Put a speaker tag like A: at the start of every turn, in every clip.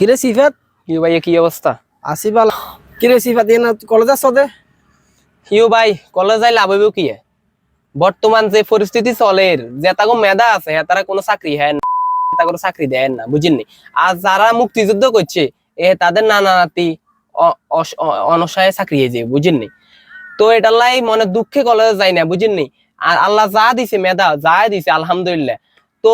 A: কিরে সিফাত?
B: হিউ ভাই কি অবস্থা?
A: আসি ভালো কিরে সিফাত এ না কলেজ আসছ দে?
B: হিউ ভাই কলেজ যাই লাভ হইব কি বর্তমান যে পরিস্থিতি চলে যে তাকে মেধা আছে তারা কোনো চাকরি হয় না। তাকে চাকরি দেয় না বুঝেননি আর যারা মুক্তিযুদ্ধ করছে এ তাদের নানা নাতি অনসায় চাকরি হয়ে যায় বুঝেননি তো এটা লাই মনে দুঃখে কলেজে যায় না বুঝেননি আর আল্লাহ যা দিছে মেধা যা দিছে আলহামদুলিল্লাহ। তো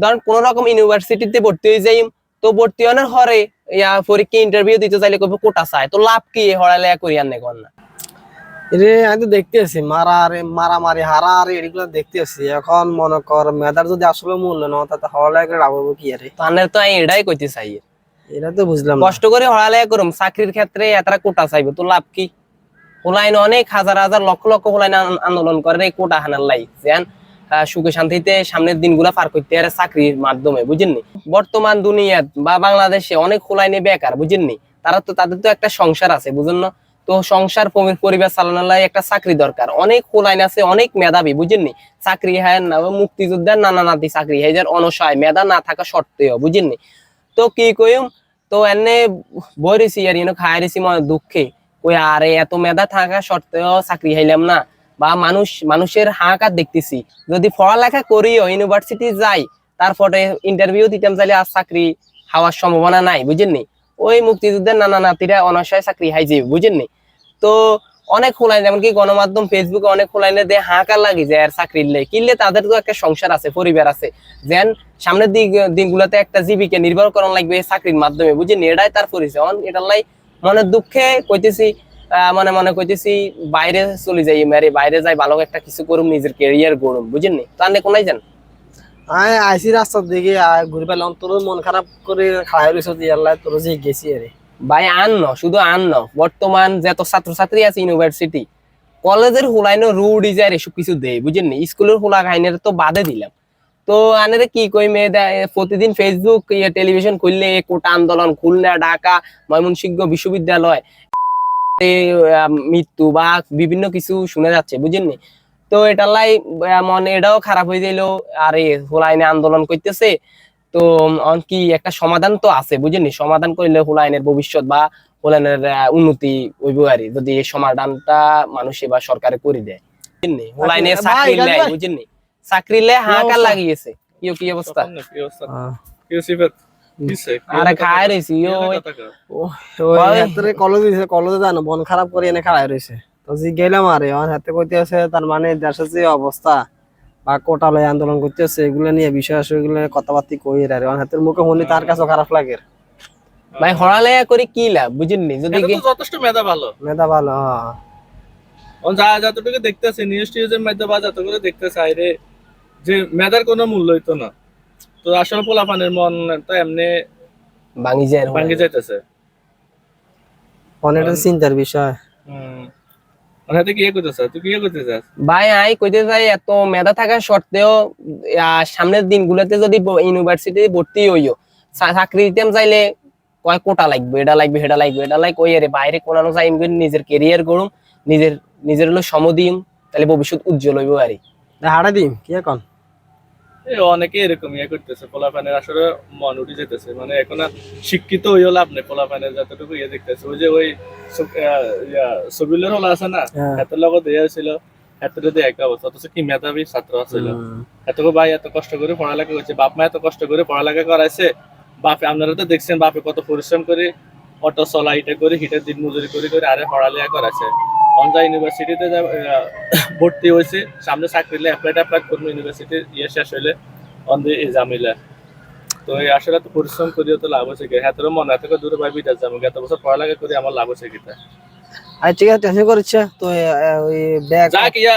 B: ধরেন কোন রকম ইউনিভার্সিটিতে ভর্তি হয়ে যাই তো ভর্তি হওয়ার হরে ইয়া পরীক্ষা ইন্টারভিউ দিতে চাইলে কবে কোটা চায় তো লাভ কি? হড়ালে করি আর নেই না।
A: রে আমি তো দেখতে আছি মারা মারামারি হারা আর এগুলো দেখতে আছি এখন মনে কর মেধার যদি আসলে মূল্য না তাতে একটা লাভ কি আরে?
B: তানের তো আমি এটাই কইতে চাই।
A: এটা তো বুঝলাম
B: কষ্ট করে করুম। চাকরির ক্ষেত্রে এতটা কোটা চাইবে তো লাভ কি? হুলাইন অনেক হাজার হাজার লক্ষ লক্ষ হুলাইন আন- আন্দোলন করে এই কোটা হানার লাই। যেন সুখে শান্তিতে সামনের দিনগুলা পার করতে পারে চাকরির মাধ্যমে বুঝেননি? বর্তমান দুনিয়াত বা বাংলাদেশে অনেক হুলাইনে বেকার, বুঝেননি? তারা তো, তাদের তো একটা সংসার আছে, বুঝেন না? তো সংসার পরিবার চালানোর একটা চাকরি দরকার। অনেক হুলাইন আছে, অনেক মেধাবী, বুঝেননি? চাকরি হয় না মুক্তিযোদ্ধার নানা নাতি চাকরি হয় যার অনসহায় মেধা না থাকা সত্ত্বেও, বুঝেননি? তো কি কইম? তো এনে বইরেছি, আর ইনো খাইরেছি মনে দুঃখে। কই আরে, এত মেধা থাকা সত্ত্বেও চাকরি হাইলাম না। বা মানুষ, মানুষের হাহাকার দেখতেছি। যদি পড়ালেখা করিও ইউনিভার্সিটি যাই তারপরে ইন্টারভিউ দিতাম চাইলে আর চাকরি হওয়ার সম্ভাবনা নাই, বুঝেননি? ওই মুক্তিযুদ্ধের নানা নাতিরা অনসায় চাকরি হাই যাবে বুঝেননি? তো অনেক খোলাই যেমনকি গণমাধ্যম ফেসবুকে অনেক খোলাইনে দিয়ে হাহাকার লাগি যায় আর চাকরির লে কিনলে তাদের তো একটা সংসার আছে, পরিবার আছে। যেন সামনের দিক, দিনগুলোতে একটা জীবিকা নির্ভর করার লাগবে চাকরির মাধ্যমে বুঝেনি এটাই তার পরিচয় অন এটার লাই মনের দুঃখে কইতেছি মনে মনে কইতেছি, বাইরে চলে যাই মেরে বাইরে যাই, ভালো একটা কিছু করুম, নিজের কেরিয়ার গড়ুম, বুঝেননি? তো আনে কোনাই যান
A: আয় আইসি রাস্তার দিকে ঘুরে পেলাম। তোর মন খারাপ করে রয়েছে তোর যে গেছি আরে
B: ভাই ন, শুধু ন। বর্তমান যত ছাত্রছাত্রী আছে ইউনিভার্সিটি কলেজের রুড ইজার এসব কিছু দেয় বুঝেননি স্কুলের হুলা খাইনের তো বাদে দিলাম। তো আনেরে কি কই মেয়ে প্রতিদিন ফেসবুক টেলিভিশন খুললে কোটা আন্দোলন, খুলনা, ঢাকা, ময়মনসিংহ বিশ্ববিদ্যালয় মৃত্যু বা বিভিন্ন কিছু শুনে যাচ্ছে বুঝেননি তো এটা লাই মনে এটাও খারাপ হয়ে যাইলো আরে হুলাইনে আন্দোলন করতেছে তো কি একটা সমাধান তো আছে বুঝেননি সমাধান করলে হুলাইনের ভবিষ্যৎ বা হুলাইনের উন্নতি হইব আরই যদি এই সমাধানটা মানুষে বা সরকারে করে দেয় বুঝেননি হুলাইনে
A: ভাই,
B: চাকরি লাই বুঝেননি চাকরি লে হাহাকার? লাগিয়েছে কি কি অবস্থা
C: কি অবস্থা? কি সিফাত?
B: আরে খায়?
A: ওই। কলেজ কলেজে জানো মন খারাপ করে এনে খাওয়া রয়েছে তো যে গেলাম আরে আমার হাতে কইতে আছে তার মানে দেশের যে অবস্থা বা কোটা লয় আন্দোলন করতেছে এগুলো নিয়ে বিষয় আছে এগুলো কথাবার্তি কই রে আমার হাতের মুখে শুনি তার কাছে খারাপ লাগে।
B: ভাই হড়ালেয়া করে কি লাভ বুঝেননি? যদি
C: যথেষ্ট মেধা ভালো।
A: মেধা ভালো হ্যাঁ।
C: ও যা যতটুকু দেখতেছে নিউজ টিউজের মধ্যে বা যতগুলো দেখতেছে আইরে যে মেধার কোনো মূল্যই তো না। তো আসলে পোলাপানের মন তো এমনি
B: ভাঙি যায়
C: ভাঙ্গি যাইতেছে।
A: অনেকটা চিন্তার বিষয়।
C: হুম।
B: ভাই আই কইতে চাই এত মেধা থাকা সত্ত্বেও সামনের দিনগুলোতে যদি ইউনিভার্সিটি ভর্তি হইও চা- চাকরি দিতাম চাইলে কয় কোটা লাগবে? এটা লাগবে সেটা লাগবে এটা লাইক ওই আরে বাইরে কোনানো চাই নিজের কেরিয়ার করুম নিজের নিজের হলো সম দিম তাহলে ভবিষ্যৎ উজ্জ্বল হইব আরে।
A: হাড়া দিম কি এখন?
C: অনেকে এরকম ইয়ে করতেছে পোলাপানের আসলে মন উঠে যেতেছে। মানে এখন আর শিক্ষিত হইও লাভ নেই পোলাপানের যতটুকু ইয়ে দেখতেছে। ওই যে ওই সবিলের হল আছে না
A: হ্যাঁ।
C: এত লগত ইয়ে ছিল এত যদি একটা অবস্থা। অথচ কি মেধাবী ছাত্র ছিল
A: হুম।
C: এত ভাই এত কষ্ট করে পড়ালেখা করছে বাপ মা এত কষ্ট করে পড়ালেখা করাইছে বাপে আপনারা তো দেখছেন বাপে কত পরিশ্রম করে অটো চলা এটা করে হিটের দিন মজুরি করে করে আরে পড়ালেখা করাছে অনজা ইউনিভার্সিটিতে যা ভর্তি হয়েছে। সামনে চাকরিলে অ্যাপ্লাই ট্যাপ্লাই করব ইউনিভার্সিটি ইয়ে শেষ হইলে অন্ধে এই জামিলা তো এই আসলে তো পরিশ্রম করিও তো লাভ হচ্ছে কি? হ্যাঁ তোর মনে থেকে দূরে পাই বিদেশ যাব এত বছর পড়ালেখা করে আমার লাভ হচ্ছে কিটা
A: আর ঠিক আছে টেনশন করছে তো ওই ব্যাগ
C: যাক ইয়া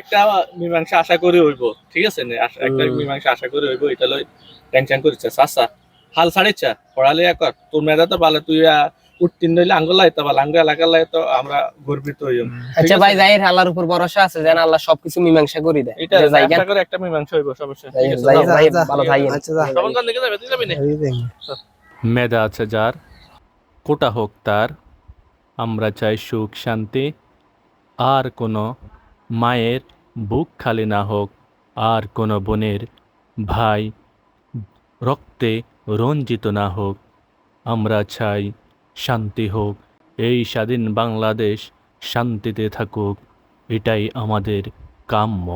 C: একটা মীমাংসা আশা করি হইব। ঠিক আছে নে? একটা। মীমাংসা আশা করি হইব এটা লই টেনশন করিচ্ছে আচ্ছা হাল ছাড়িচ্ছা পড়ালেখা কর। তোর মেধা তো ভালো তুই উত্তীর্ণ হইলে আঙ্গুল লাইতে ভালো আঙ্গুল তো আমরা গর্বিত হইম
B: আচ্ছা ভাই যাই আল্লাহর উপর ভরসা আছে যেন আল্লাহ সবকিছু মীমাংসা করে দেয়।
C: এটা আশা করে একটা মীমাংসা হইব সমস্যা।
B: যাই
A: যা,
B: ভালো। থাকেন
A: আচ্ছা যা।
C: শ্রবণ কান যাবে তুই যাবি। না
D: মেধা আছে যার কোটা হোক তার আমরা চাই সুখ শান্তি আর কোনো মায়ের বুক খালি না হোক আর কোনো বোনের ভাই রক্তে রঞ্জিত না হোক আমরা চাই শান্তি হোক। এই স্বাধীন বাংলাদেশ শান্তিতে থাকুক। এটাই আমাদের কাম্য।